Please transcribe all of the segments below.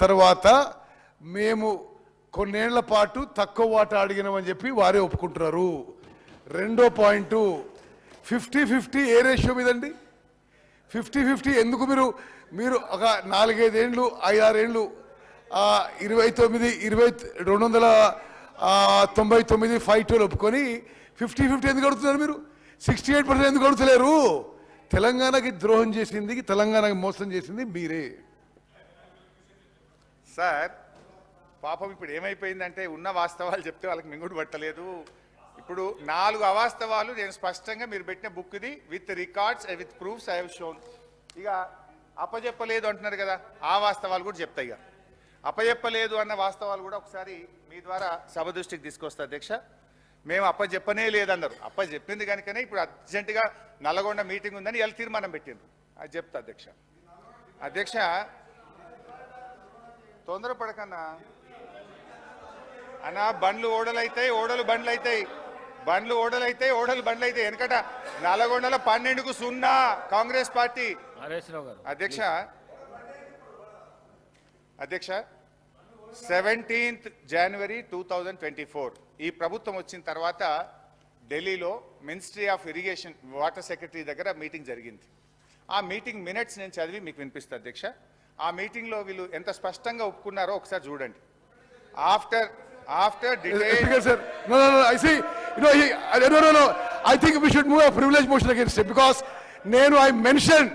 తర్వాత మేము కొన్నేళ్ళ పాటు తక్కువ వాటా అడిగినామని చెప్పి వారే ఒప్పుకుంటున్నారు. రెండో పాయింట్ ఫిఫ్టీ ఫిఫ్టీ ఏ రేషియో మీదండి? ఫిఫ్టీ ఫిఫ్టీ ఎందుకు మీరు మీరు ఒక నాలుగైదేళ్ళు ఐదారేళ్ళు ఇరవై తొమ్మిది ఇరవై రెండు వందల తొంభై తొమ్మిది ఫైవ్ టూలు ఒప్పుకొని ఫిఫ్టీ ఫిఫ్టీ ఎందుకు అడుగుతున్నారు మీరు? సిక్స్టీ ఎయిట్ పర్సెంట్ ఎందుకు అడుగుతలేరు? తెలంగాణకి ద్రోహం చేసింది తెలంగాణకి మోసం చేసింది మీరే. సార్ పాపం ఇప్పుడు ఏమైపోయిందంటే ఉన్న వాస్తవాలు చెప్తే వాళ్ళకి మింగుడు పట్టలేదు. ఇప్పుడు నాలుగు అవాస్తవాలు నేను స్పష్టంగా మీరు పెట్టిన బుక్ది with records with proofs I have shown. ఇక అప్పచెప్పలేదు అంటున్నారు కదా ఆ వాస్తవాలు కూడా చెప్తాయి ఇక. అప్పజెప్పలేదు అన్న వాస్తవాలు కూడా ఒకసారి మీ ద్వారా సభ దృష్టికి తీసుకొస్తా అధ్యక్ష. మేము అప్పచెప్పనే లేదన్నారు. అప్ప చెప్పింది కనుకనే ఇప్పుడు అర్జెంటుగా నల్లగొండ మీటింగ్ ఉందని ఎలా తీర్మానం పెట్టిండ్రు. అది చెప్తా అధ్యక్ష. అధ్యక్ష తొందరపడకన్నా అన్నా బండ్లు ఓడలు అవుతాయి ఓడలు బండ్లు అవుతాయి బండ్లు ఓడలు అవుతాయి ఓడలు బండ్లు అవుతాయి వెనకట నల్లగొండల పన్నెండుకు సున్నా కాంగ్రెస్ పార్టీ. అధ్యక్ష? అధ్యక్ష? సెవెంటీన్త్ జనవరి టూ థౌజండ్ ట్వంటీ ఫోర్. ఈ ప్రభుత్వం వచ్చిన తర్వాత ఢిల్లీలో ministry of irrigation water secretary దగ్గర మీటింగ్ జరిగింది. ఆ మీటింగ్ మినిట్స్ నేను చదివి మీకు వినిపిస్తా అధ్యక్ష. ఆ మీటింగ్లో వీళ్ళు ఎంత స్పష్టంగా ఒప్పుకున్నారో ఒకసారి చూడండి after after sir no sir. No, no, no. I see. You know, he, I- no, no, no. నేను I mention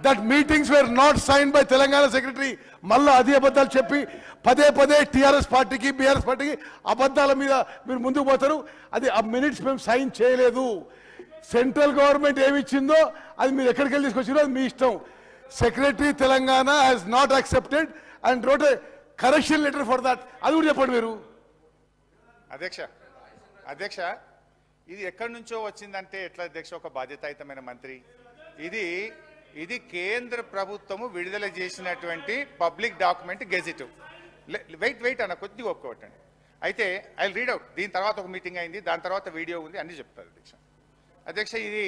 that meetings were not sign by Telangana secretary మళ్ళీ అదే అబద్ధాలు చెప్పి పదే పదే టీఆర్ఎస్ పార్టీకి బీఆర్ఎస్ పార్టీకి అబద్ధాల మీద మీరు ముందుకు పోతారు అది ఆ మినిట్స్ మేము సైన్ చేయలేదు సెంట్రల్ గవర్నమెంట్ ఏమి ఇచ్చిందో అది మీరు ఎక్కడికి వెళ్ళి తీసుకొచ్చిందో అది మీ ఇష్టం secretary Telangana has not accepted and wrote correction letter for that అది కూడా చెప్పండి మీరు. అధ్యక్ష అధ్యక్ష ఇది ఎక్కడి నుంచో వచ్చిందంటే ఎట్లా అధ్యక్ష ఒక బాధ్యతాయుతమైన మంత్రి? ఇది ఇది కేంద్ర ప్రభుత్వము విడుదల చేసినటువంటి public document gazette. Wait wait అన్న కొద్దిగా ఒప్పుకోవటండి అయితే ఐ రీడ్ అవుట్ దీని తర్వాత ఒక మీటింగ్ అయింది దాని తర్వాత వీడియో ఉంది అన్ని చెప్తారు అధ్యక్ష. అధ్యక్ష ఇది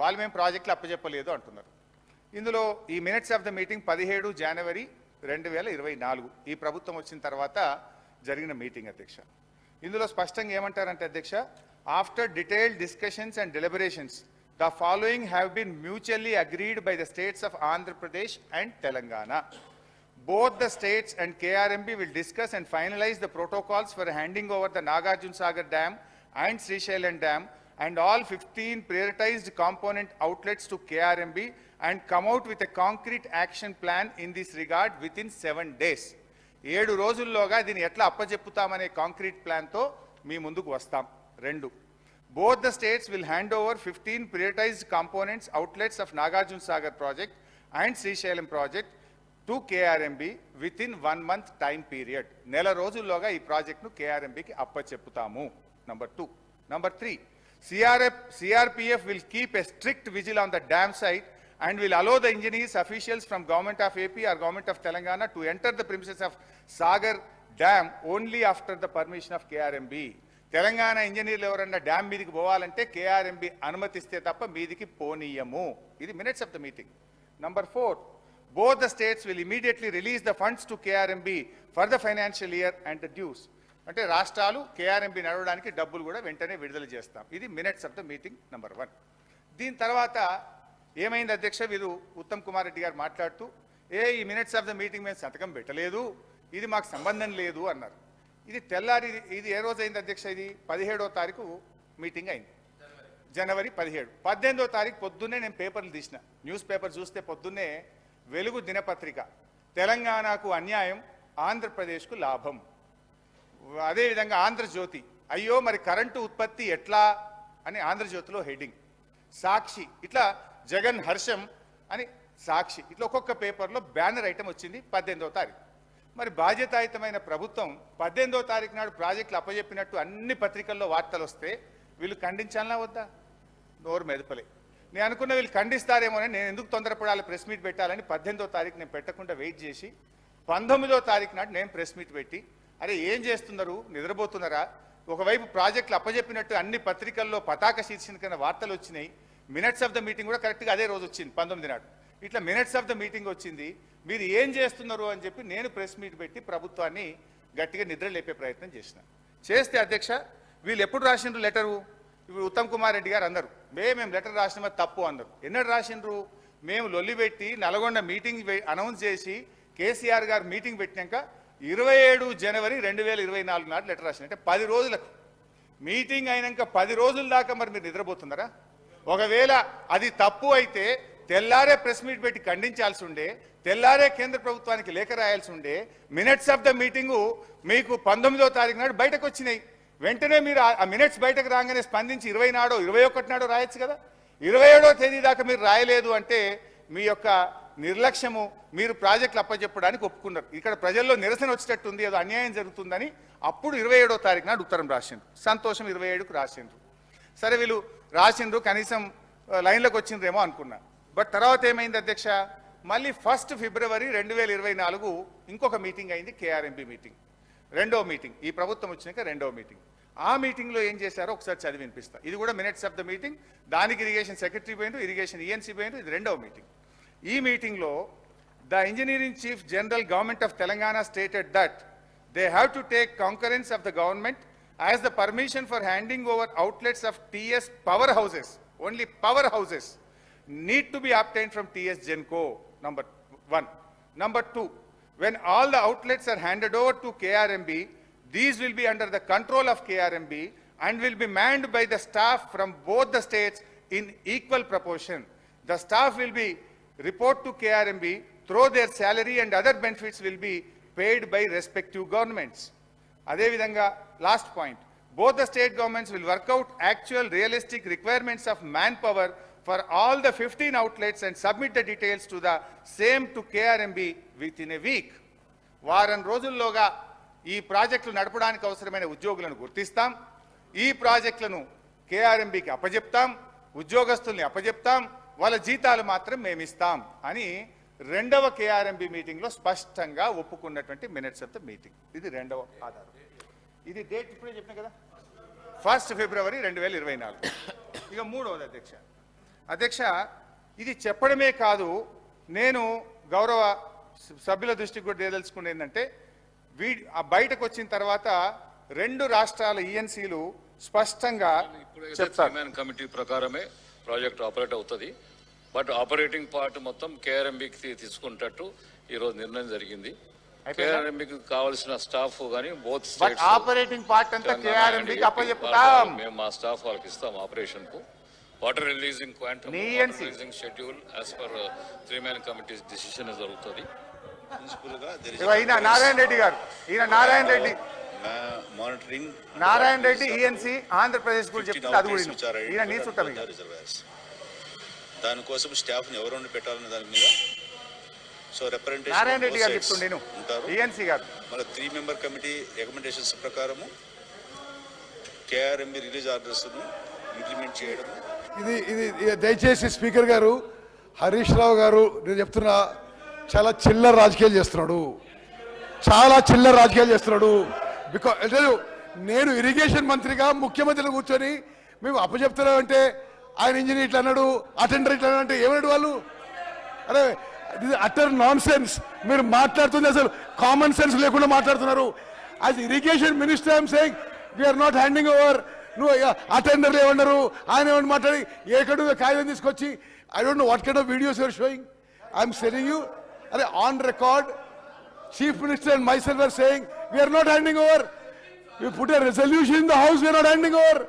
వాళ్ళు మేము ప్రాజెక్టులు అప్పచెప్పలేదు అంటున్నారు. ఇందులో ఈ మినిట్స్ ఆఫ్ ద మీటింగ్ పదిహేడు జనవరి రెండు వేల ఇరవై నాలుగు. ఈ ప్రభుత్వం వచ్చిన తర్వాత జరిగిన మీటింగ్ అధ్యక్ష. ఇందులో స్పష్టంగా ఏమంటారంటే అధ్యక్ష after detailed discussions and deliberations the following have been mutually agreed by the states of Andhra Pradesh and Telangana Both the states and KRMB will discuss and finalize the protocols for handing over the Nagarjun Sagar Dam and Srisailam Dam and all 15 prioritized component outlets to KRMB and come out with a concrete action plan in this regard within seven days. ఏడు రోజుల్లోగా దీన్ని ఎట్లా అప్పచెప్పుతామనే concrete ప్లాన్తో మీ ముందుకు వస్తాం. రెండు both the states will hand over fifteen prioritized components outlets of Nagarjuna Sagar project and Srisailam project to KRMB within one month time period నెల రోజుల్లోగా ఈ ప్రాజెక్ట్ను కేఆర్ఎంబికి అప్పచెప్పుతాము. Number two number three CRF CRPF will keep a strict vigil on the dam site and will allow the engineers, officials from government of AP or government of Telangana to enter the premises of Sagar Dam only after the permission of KRMB. Telangana ఇంజనీర్లు ఎవరన్నా dam మీదికి పోవాలంటే KRMB అనుమతిస్తే తప్ప మీదికి పోనీయము. ఇది minutes of the meeting number four both the states will immediately release the funds to KRMB for the financial year and the dues అంటే రాష్ట్రాలు కేఆర్ఎంబి నడవడానికి డబ్బులు కూడా వెంటనే విడుదల చేస్తాం. ఇది minutes of the meeting number one దీని తర్వాత ఏమైంది అధ్యక్ష? వీరు ఉత్తమ్ కుమార్ రెడ్డి గారు మాట్లాడుతూ ఏ ఈ మినిట్స్ ఆఫ్ ద మీటింగ్ మేము సంతకం పెట్టలేదు. ఇది మాకు సంబంధం లేదు అన్నారు. ఇది తెల్లారి ఇది ఏ రోజు అయింది అధ్యక్ష ఇది? పదిహేడో తారీఖు మీటింగ్ అయింది. జనవరి పదిహేడు. పద్దెనిమిదో తారీఖు పొద్దున్నే నేను పేపర్లు తీసిన. న్యూస్ పేపర్ చూస్తే పొద్దున్నే వెలుగు దినపత్రిక. తెలంగాణకు అన్యాయం ఆంధ్రప్రదేశ్కు లాభం. అదేవిధంగా ఆంధ్రజ్యోతి. అయ్యో మరి కరెంటు ఉత్పత్తి ఎట్లా? అని ఆంధ్రజ్యోతిలో హెడ్డింగ్. సాక్షి. ఇట్లా జగన్ హర్షం అని సాక్షి. ఇట్లా ఒక్కొక్క పేపర్లో బ్యానర్ ఐటమ్ వచ్చింది పద్దెనిమిదో తారీఖు. మరి బాధ్యతాయుతమైన ప్రభుత్వం పద్దెనిమిదో తారీఖు నాడు ప్రాజెక్టులు అప్పజెప్పినట్టు అన్ని పత్రికల్లో వార్తలు వస్తే వీళ్ళు ఖండించాలనా వద్దా? నోరు మెదపలే. నేను అనుకున్న వీళ్ళు ఖండిస్తారేమోనని నేను ఎందుకు తొందరపడాలి ప్రెస్ మీట్ పెట్టాలని పద్దెనిమిదో తారీఖు నేను పెట్టకుండా వెయిట్ చేసి పంతొమ్మిదో తారీఖు నాడు నేను ప్రెస్ మీట్ పెట్టి అరే ఏం చేస్తున్నారు? నిద్రపోతున్నారా? ఒకవైపు ప్రాజెక్టులు అప్పజెప్పినట్టు అన్ని పత్రికల్లో పతాక శీర్షికన వార్తలు వచ్చినాయి. మినిట్స్ ఆఫ్ ద మీటింగ్ కూడా కరెక్ట్గా అదే రోజు వచ్చింది పంతొమ్మిది నాడు. ఇట్లా మినిట్స్ ఆఫ్ ద మీటింగ్ వచ్చింది మీరు ఏం చేస్తున్నారు అని చెప్పి నేను ప్రెస్ మీట్ పెట్టి ప్రభుత్వాన్ని గట్టిగా నిద్ర లేపే ప్రయత్నం చేసిన. చేస్తే అధ్యక్ష వీళ్ళు ఎప్పుడు రాసిండ్రు లెటరు? ఇప్పుడు ఉత్తమ్ కుమార్ రెడ్డి గారు అందరు. మే మేము లెటర్ రాసిన తప్పు అన్నారు ఎన్నడు రాసిండ్రు? మేము లొల్లి పెట్టి నల్గొండ మీటింగ్ అనౌన్స్ చేసి కేసీఆర్ గారు మీటింగ్ పెట్టినాక ఇరవై ఏడు జనవరి రెండు వేల ఇరవై నాలుగు నాడు లెటర్ రాసిన అంటే పది రోజులకు. మీటింగ్ అయినాక పది రోజుల దాకా మరి మీరు నిద్రపోతున్నారా? ఒకవేళ అది తప్పు అయితే తెల్లారే ప్రెస్ మీట్ పెట్టి ఖండించాల్సి ఉండే తెల్లారే కేంద్ర ప్రభుత్వానికి లేఖ రాయాల్సి ఉండే మినిట్స్ ఆఫ్ ద మీటింగు మీకు పంతొమ్మిదో తారీఖు నాడు బయటకు వచ్చినాయి. వెంటనే మీరు ఆ- మినిట్స్ బయటకు రాగానే స్పందించి ఇరవై నాడో ఇరవై ఒకటి నాడో రాయొచ్చు కదా? ఇరవై ఏడో తేదీ దాకా మీరు రాయలేదు అంటే మీ యొక్క నిర్లక్ష్యము మీరు ప్రాజెక్టులు అప్పచెప్పడానికి ఒప్పుకున్నారు. ఇక్కడ ప్రజల్లో నిరసన వచ్చేటట్టుంది ఏదో అన్యాయం జరుగుతుందని అప్పుడు ఇరవై ఏడో తారీఖు నాడు ఉత్తరం రాసిండ్రు. సంతోషం ఇరవై ఏడుకు రాసిండ్రు. సరే వీళ్ళు రాసిండ్రు కనీసం లైన్లోకి వచ్చిండ్రేమో అనుకున్నా. బట్ తర్వాత ఏమైంది అధ్యక్ష? మళ్ళీ ఫస్ట్ ఫిబ్రవరి రెండు వేల ఇరవై నాలుగు ఇంకొక మీటింగ్ అయింది కేఆర్ఎంపీ మీటింగ్. రెండో మీటింగ్. ఈ ప్రభుత్వం వచ్చినాక రెండో మీటింగ్. ఆ మీటింగ్లో ఏం చేశారో ఒకసారి చదివి వినిపిస్తా. ఇది కూడా మినిట్స్ ఆఫ్ ద మీటింగ్. దానికి ఇరిగేషన్ సెక్రటరీ పోయిండు ఇరిగేషన్ ఈఎన్సీ పోయిండు ఇది రెండవ మీటింగ్. ఈ మీటింగ్లో the engineering chief general government of Telangana stated that they have to take concurrence of the government as the permission for handing over outlets of TS powerhouses, only powerhouses, need to be obtained from TS Genco, number one. Number two, when all the outlets are handed over to KRMB, these will be under the control of KRMB and will be manned by the staff from both the states in equal proportion. The staff will be report to KRMB, through their salary and other benefits will be paid by respective governments. అదేవిధంగా last point both the state governments will work out actual realistic requirements of man power for all the fifteen outlets and submit the details to the same to KRMB within a week వారం రోజుల్లోగా ఈ ప్రాజెక్టులు నడపడానికి అవసరమైన ఉద్యోగులను గుర్తిస్తాం. ఈ ప్రాజెక్టులను కేఆర్ఎంబికి అప్పజెప్తాం. ఉద్యోగస్తుల్ని అప్పజెప్తాం. వాళ్ళ జీతాలు మాత్రం మేమిస్తాం అని రెండవ కేఆర్ఎంబి మీటింగ్లో స్పష్టంగా ఒప్పుకున్నటువంటి మినిట్స్ ఆఫ్ ద మీటింగ్ ఇది రెండవ ఆధారం. ఇది డేట్ ఇప్పుడే చెప్పిన కదా? ఫస్ట్ ఫిబ్రవరి రెండు వేల ఇరవై నాలుగు. ఇక మూడవది అధ్యక్ష. అధ్యక్ష ఇది చెప్పడమే కాదు నేను గౌరవ సభ్యుల దృష్టికి కూడా తేదలుచుకునేది ఏంటంటే వీ ఆ బయటకు వచ్చిన తర్వాత రెండు రాష్ట్రాల ఈఎన్సీలు స్పష్టంగా ఇప్పుడైతే చెప్తారు. కమిటీ ప్రకారమే ప్రాజెక్ట్ ఆపరేట్ అవుతుంది. బట్ ఆపరేటింగ్ పార్ట్ మొత్తం కేఆర్ఎంబికి తీసుకుంటట్టు ఈ రోజు నిర్ణయం జరిగింది? కేఆర్ఎంబికి కావాల్సిన స్టాఫ్ కానీ బోత్ బట్ ఆపరేటింగ్ పార్ట్ అంతా కేఆర్ఎంబికి అప్పచెప్పుతాం మేము మా స్టాఫ్ వాళ్ళకి ఇస్తాం ఆపరేషన్కు water releasing quantum. Releasing schedule as per three man committee decision జరుగుతుంది ఈయన నారాయణ రెడ్డి గారు ఈయన నారాయణ రెడ్డి monitoring. నారాయణ రెడ్డి ఈఎన్సీ ఆంధ్రప్రదేశ్ గురించి 15 చెప్తుంది అది కూడా. ఈయన నీ చుట్టం under ఇక the reservoirs. దానికోసం స్టాఫ్ని ఎవరు ఉండి పెట్టాలనే దాని మీద సో రిప్రజెంటేషన్ నారాయణ రెడ్డి గారు చెప్తుండే నేను. గారు. మన త్రీ మెంబర్ కమిటీ రికమెండేషన్స్ ప్రకారము కేఆర్ఎంబి రిలీజ్ ఆర్డర్స్ ఇంప్లిమెంట్ చేయడం ఇది ఇది దయచేసి స్పీకర్ గారు హరీష్ రావు గారు నేను చెప్తున్నా చాలా చిల్లర రాజకీయాలు చేస్తున్నాడు. చాలా చిల్లర రాజకీయాలు చేస్తున్నాడు. బికాజ్ నేను ఇరిగేషన్ మంత్రిగా ముఖ్యమంత్రిని కూర్చొని మేము అప్పచెప్తున్నాం అంటే ఆయన ఇంజనీర్ ఇట్లా అన్నాడు అటెండర్ ఇట్లా అంటే ఏమన్నాడు వాళ్ళు? అరే ఇది అటర్ నాన్ సెన్స్ మీరు మాట్లాడుతుంది అసలు కామన్ సెన్స్ లేకుండా మాట్లాడుతున్నారు. As irrigation minister I'm saying we're not handing over నువ్వు అటెండర్లు ఏమన్నారు? ఆయన ఏమన్నా మాట్లాడి ఏకడు కాగితం తీసుకొచ్చి I don't know what kind of videos you're showing I'm telling you are on record chief minister and myself are saying we're not handing over you put a resolution in the house we're not handing over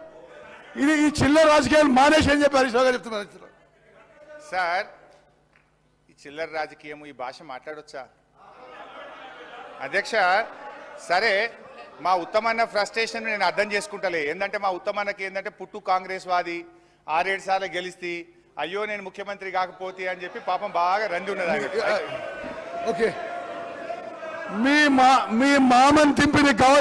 ఇది ఈ చిల్లర రాజకీయాలు మానేసి అని చెప్పి హరీష్ గారు చెప్తున్నారు sir ఈ చిల్లర రాజకీయము ఈ భాష మాట్లాడొచ్చా? అధ్యక్ష సరే మా ఉత్తమన్న ఫ్రస్ట్రేషన్ నేను అర్థం చేసుకుంటలే. ఏంటంటే మా ఉత్తమన్నకి ఏంటంటే పుట్టు కాంగ్రెస్ వాది ఆరేడు సార్లు గెలిస్తే అయ్యో నేను ముఖ్యమంత్రి కాకపోతే అని చెప్పి పాపం బాగా రంది ఉన్నది. ఓకే. మీ మా మీ మామని తింపిన గవర్నర్